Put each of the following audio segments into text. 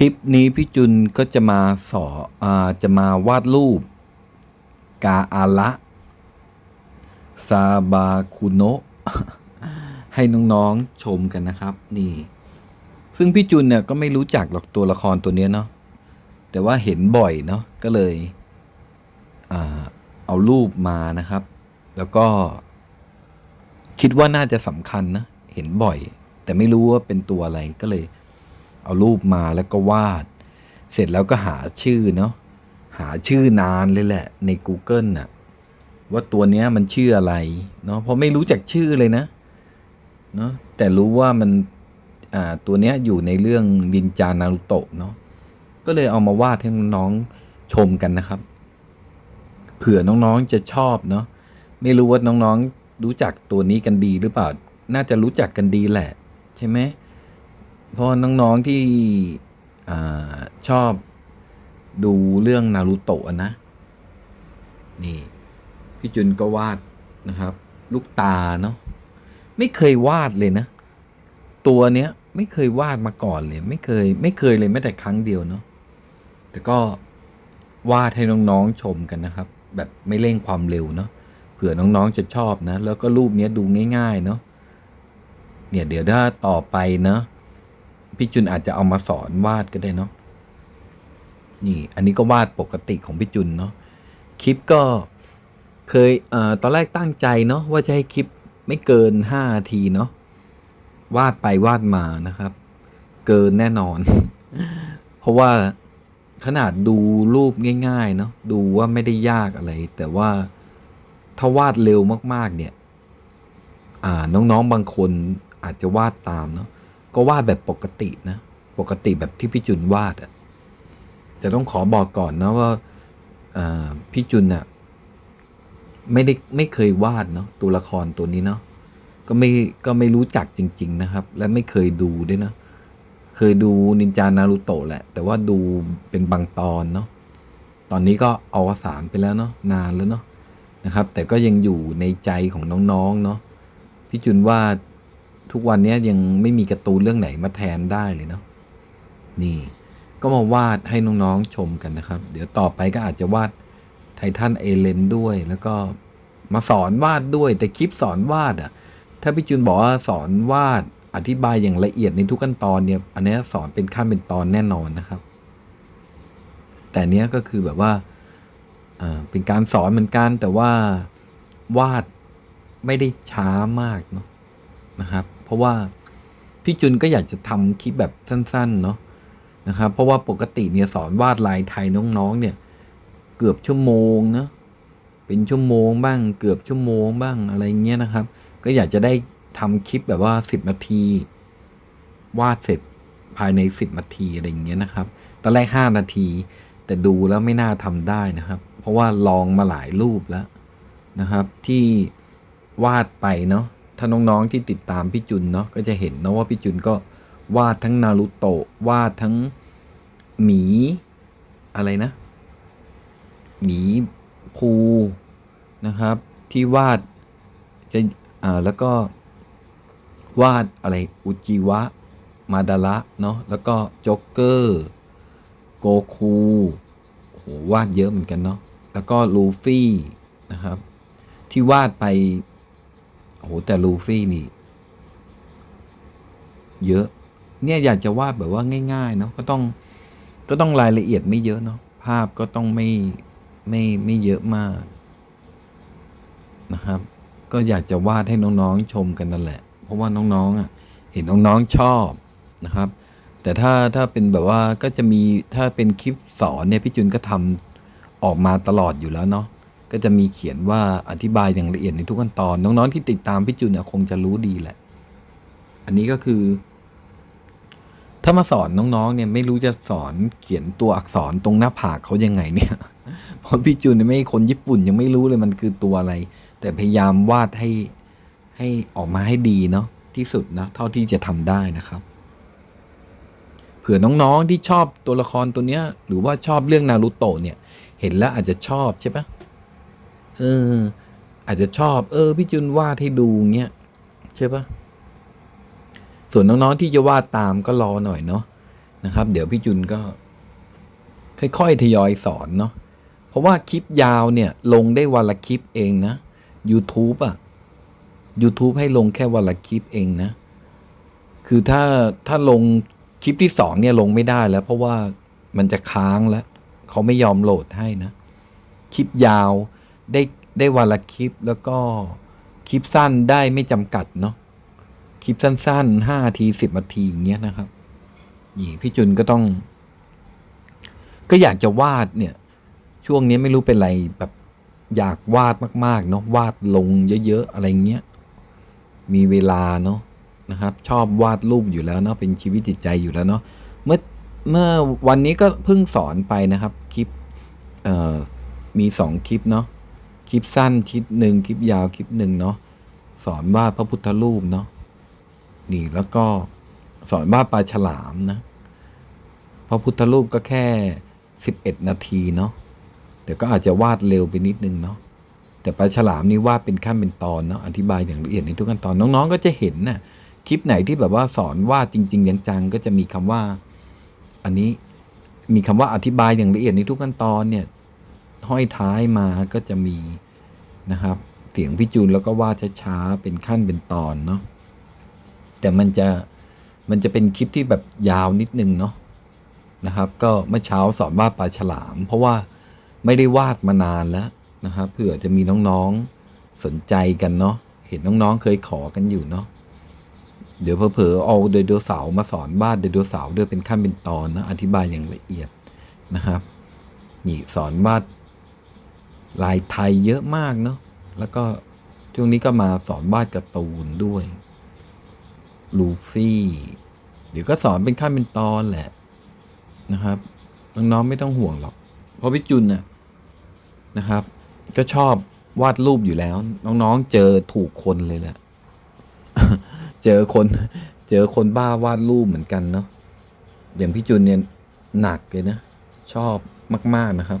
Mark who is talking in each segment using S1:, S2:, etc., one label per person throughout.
S1: ลิปนี้พี่จุนก็จะมาสออาจะมาวาดรูป กาอาระซาบาคุโนะให้น้องๆชมกันนะครับ นี่ ซึ่งพี่จุนเนี่ยก็ไม่รู้จักหรอกตัวละครตัวเนี้ยเนาะแต่ว่าเห็นบ่อยเนาะก็เลยอเอารูปมานะครับ แล้วก็คิดว่าน่าจะสำคัญนะ เห็นบ่อย แต่ไม่รู้ว่าเป็นตัวอะไรก็เลย เอารูปมาแล้วก็วาด เสร็จแล้วก็หาชื่อเนาะหาชื่อนานเลยแหละใน Google น่ะว่าตัวเนี้ยมันชื่ออะไรเนาะเพราะไม่รู้จักชื่อเลยนะเนาะแต่รู้ว่ามันอ่าตัวเนี้ยอยู่ในเรื่องดินจานารุโตะเนาะก็เลยเอามาวาดให้น้องๆชมกันนะครับ เผื่อน้องๆจะชอบเนาะไม่รู้ว่าน้องๆรู้จักตัวนี้กันดีหรือเปล่า น่าจะรู้จักกันดีแหละ ใช่ไหม เพราะน้องๆที่อชอบดูเรื่องนารูโตะนะ นี่ พี่จุนก็วาดนะครับ ลูกตาเนาะไม่เคยวาดเลยนะ ตัวเนี้ยไม่เคยวาดมาก่อนเลย ไม่เคย ไม่เคยเลยแม้แต่ครั้งเดียวเนาะแต่ก็วาดให้น้องๆชมกันนะครับ แบบไม่เร่งความเร็วเนาะเผื่อน้องๆจะชอบนะ แล้วก็รูปเนี้ยดูง่าย ๆ เนาะเนี่ยเดี๋ยวถ้าต่อไปเนาะ พี่จุนอาจจะเอามาสอนวาดก็ได้เนาะนี่ อันนี้ก็วาดปกติของพี่จุนเนาะคลิปก็เคยเอ่อตอนแรกตั้งใจเนาะว่าจะให้คลิปไม่เกินห้านาทีเนาะวาดไปวาดมานะครับ เกินแน่นอน เพราะว่าขนาดดูรูปง่าย ๆ เนาะดูว่าไม่ได้ยากอะไร แต่ว่าถ้าวาดเร็วมาก ๆ เนี่ย อ่าน้องๆบางคนอาจจะวาดตามเนาะ ก็วาดแบบปกตินะ ปกติแบบที่พี่จุนวาดอะจะต้องขอบอกก่อนนะว่าอ่าพี่จุนอะไม่ได้ไม่เคยวาดเนาะตัวละครตัวนี้เนาะก็ไม่ก็ไม่รู้จักจริง ๆ นะครับ และไม่เคยดูด้วยนะเคยดูนินจานารูโตะแหละ แต่ว่าดูเป็นบางตอนเนาะตอนนี้ก็อวสานไปแล้วเนาะนานแล้วเนาะนะครับ แต่ก็ยังอยู่ในใจของน้องๆเนาะพี่จุนว่า ทุกวันนี้ยังไม่มีการ์ตูนเรื่องไหนมาแทนได้เลยเนาะนี่ก็มาวาดให้น้องๆชมกันนะครับ เดี๋ยวต่อไปก็อาจจะวาดไททันเอเลนด้วย แล้วก็มาสอนวาดด้วยแต่คลิปสอนวาดอะ่ะ ถ้าพี่จุนบอกว่าสอนวาดอธิบายอย่างละเอียดในทุกขั้นตอนเนี่ย อันนี้สอนเป็นขั้นเป็นตอนแน่นอนนะครับ แต่เนี้ยก็คือแบบว่าอ่าเป็นการสอนเหมือนกันแต่ว่าวาดไม่ได้ช้ามากเนาะนะครับ เพราะว่าพี่จุนก็อยากจะทำคลิปแบบสั้น ๆ เนาะนะครับ เพราะว่าปกติเนี่ยสอนวาดลายไทยน้องๆ เนี่ย เกือบชั่วโมงเนาะเป็นชั่วโมงบ้าง เกือบชั่วโมงบ้างอะไรเงี้ยนะครับ ก็อยากจะได้ทำคลิปแบบว่าสิบนาที วาดเสร็จภายในสิบนาทีอะไรเงี้ยนะครับตอนแรกห้านาที แต่ดูแล้วไม่น่าทำได้นะครับ เพราะว่าลองมาหลายรูปแล้วนะครับ ที่วาดไปเนาะ ถ้าน้องๆที่ติดตามพี่จุนเนาะก็จะเห็นนะว่าพี่จุนก็วาดทั้งนารูโตะวาดทั้งหมีอะไรนะหมีภูนะครับ ที่วาดจะอ่าแล้วก็วาดอะไรอุจิวะ มาดาระเนาะแล้วก็จ็อกเกอร์โกคูโอ้โหวาดเยอะเหมือนกันเนาะแล้วก็ลูฟี่นะครับ ที่วาดไป โอ้โหแต่ลูฟี่นี่ เยอะ เนี่ยอยากจะวาดแบบว่าง่ายๆเนาะก็ต้องก็ต้องรายละเอียดไม่เยอะเนาะภาพก็ต้องไม่ไม่ไม่เยอะมากนะครับ ก็อยากจะวาดให้น้องๆชมกันนั่นแหละ เพราะว่าน้องๆอะ เห็นน้องๆชอบนะครับ แต่ถ้าถ้าเป็นแบบว่าก็จะมีถ้าเป็นคลิปสอนเนี่ยพี่จุนก็ทำออกมาตลอดอยู่แล้วเนาะ ก็จะมีเขียนว่าอธิบายอย่างละเอียดในทุกขั้นตอน น้องๆที่ติดตามพี่จุนเนี่ยคงจะรู้ดีแหละ อันนี้ก็คือ ถ้ามาสอนน้องๆเนี่ยไม่รู้จะสอนเขียนตัวอักษรตรงหน้าผากเขายังไงเนี่ย เพราะพี่จุนเนี่ยไม่คนญี่ปุ่นยังไม่รู้เลยมันคือตัวอะไร แต่พยายามวาดให้ให้ออกมาให้ดีเนาะที่สุดนะเท่าที่จะทำได้นะครับเผื่อน้องๆที่ชอบตัวละครตัวเนี้ย หรือว่าชอบเรื่องนารูโตะเนี่ย เห็นแล้วอาจจะชอบใช่ปะ เออ อาจจะชอบ เออพี่จุนวาดให้ดูเงี้ยใช่ปะส่วนน้องๆที่จะวาดตามก็รอหน่อยเนาะนะครับ เดี๋ยวพี่จุนก็ ค่อยๆทยอยสอนเนาะเพราะว่าคลิปยาวเนี่ย ลงได้วันละคลิปเองนะ YouTube อะ YouTube ให้ลงแค่วันละคลิปเองนะ คือถ้าถ้าลงคลิปที่สองเนี่ยลงไม่ได้แล้ว เพราะว่ามันจะค้างแล้ว เขาไม่ยอมโหลดให้นะ คลิปยาว ได้ได้วันละคลิปแล้วก็คลิปสั้นได้ไม่จำกัดเนาะคลิปสั้นๆห้านาทีสิบนาทีอย่างเงี้ยนะครับ นี่พี่จุนก็ต้อง ก็อยากจะวาดเนี่ย ช่วงนี้ไม่รู้เป็นไรแบบอยากวาดมาก ๆ เนาะวาดลงเยอะ ๆ อะไรเงี้ย มีเวลาเนาะนะครับ ชอบวาดรูปอยู่แล้วเนาะเป็นชีวิตจิตใจอยู่แล้วเนาะเมื่อเมื่อวันนี้ก็เพิ่งสอนไปนะครับ คลิปเอ่อมีสองคลิปเนาะ คลิปสั้นคลิปหนึ่งคลิปยาวคลิปหนึ่งเนาะสอนวาดพระพุทธรูปเนาะนี่แล้วก็สอนวาดปลาฉลามนะพระพุทธรูปก็แค่สิบเอ็ดนาทีเนาะแต่ก็อาจจะวาดเร็วไปนิดนึงเนาะแต่ปลาฉลามนี่วาดเป็นขั้นเป็นตอนเนาะอธิบายอย่างละเอียดในทุกขั้นตอนน้องๆ ก็จะเห็นนะ่ะคลิปไหนที่แบบว่าสอนวาดจริง ๆ จังๆก็จะมีคำว่า อันนี้มีคำว่าอธิบายอย่างละเอียดในทุกขั้นตอนเนี่ย ห้อยท้ายมาก็จะมีนะครับ เสียงพี่จูนแล้วก็วาดช้าๆเป็นขั้นเป็นตอนเนาะแต่มันจะมันจะเป็นคลิปที่แบบยาวนิดนึงเนาะนะครับ ก็เมื่อเช้าสอนวาดปลาฉลาม เพราะว่าไม่ได้วาดมานานแล้วนะครับเผื่อจะมีน้องๆสนใจกันเนาะเห็นน้องๆเคยขอกันอยู่เนาะเดี๋ยวเผลอๆเอาไดโนเสาร์มาสอนวาดไดโนเสาร์ด้วยเป็นขั้นเป็นตอนนะอธิบายอย่างละเอียดนะครับนี่สอนวาด ลายไทยเยอะมากเนาะแล้วก็ช่วงนี้ก็มาสอนวาดการ์ตูนด้วยลูฟี่เดี๋ยวก็สอนเป็นขั้นเป็นตอนแหละนะครับน้องๆไม่ต้องห่วงหรอก เพราะพี่จุนน่ะนะครับ ก็ชอบวาดรูปอยู่แล้ว น้องๆเจอถูกคนเลยแหละเจอคน เจอคนบ้าวาดรูปเหมือนกันเนาะอย่างพี่จุนเนี่ยหนักเลยนะ ชอบมาก ๆนะครับ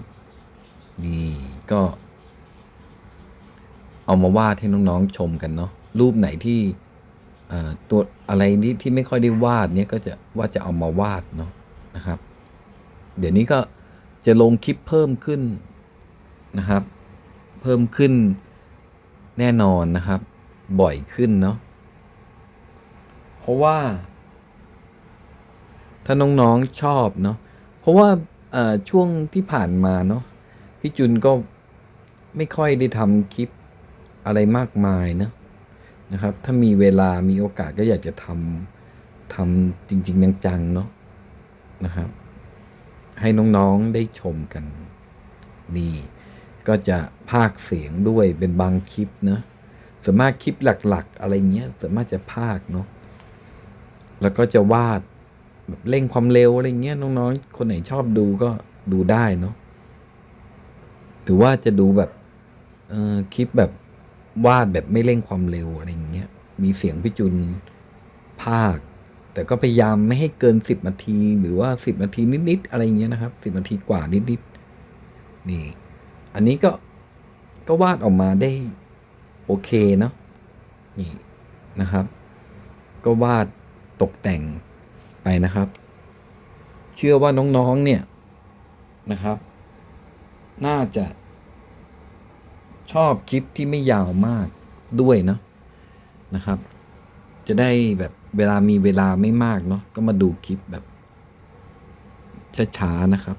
S1: นี่ ก็ เอามาวาดให้น้องๆชมกันเนาะรูปไหนที่ตัวอะไรที่ที่ไม่ค่อยได้วาดเนี่ยก็จะว่าจะเอามาวาดเนาะนะครับ เดี๋ยวนี้ก็จะลงคลิปเพิ่มขึ้นนะครับ เพิ่มขึ้นแน่นอนนะครับ บ่อยขึ้นเนาะเพราะว่า ถ้าน้องๆชอบเนาะเพราะว่าช่วงที่ผ่านมาเนาะพี่จุนก็ ไม่ค่อยได้ทำคลิปอะไรมากมายนะนะครับ ถ้ามีเวลามีโอกาสก็อยากจะทำทำจริง ๆ จังๆเนาะนะครับ ให้น้องๆได้ชมกัน นี่ ก็จะพากย์เสียงด้วยเป็นบางคลิปนะส่วนมากคลิปหลัก ๆ อะไรเงี้ยส่วนมากจะพากย์เนาะแล้วก็จะวาดแบบเร่งความเร็วอะไรเงี้ยน้องๆคนไหนชอบดูก็ดูได้เนาะหรือว่าจะดูแบบ เออคลิปแบบวาดแบบไม่เร่งความเร็วอะไรอย่างเงี้ย มีเสียงพี่จุนภาค แต่ก็พยายามไม่ให้เกินสิบนาที หรือว่าสิบนาทีนิดๆอะไรเงี้ยนะครับสิบนาทีกว่านิดๆนี่ อันนี้ก็ก็วาดออกมาได้โอเคเนาะนี่นะครับ ก็วาดตกแต่งไปนะครับ เชื่อว่าน้องๆเนี่ยนะครับ น่าจะ ชอบคลิปที่ไม่ยาวมากด้วยเนาะนะครับ จะได้แบบเวลามีเวลาไม่มากเนาะก็มาดูคลิปแบบช้าๆนะครับ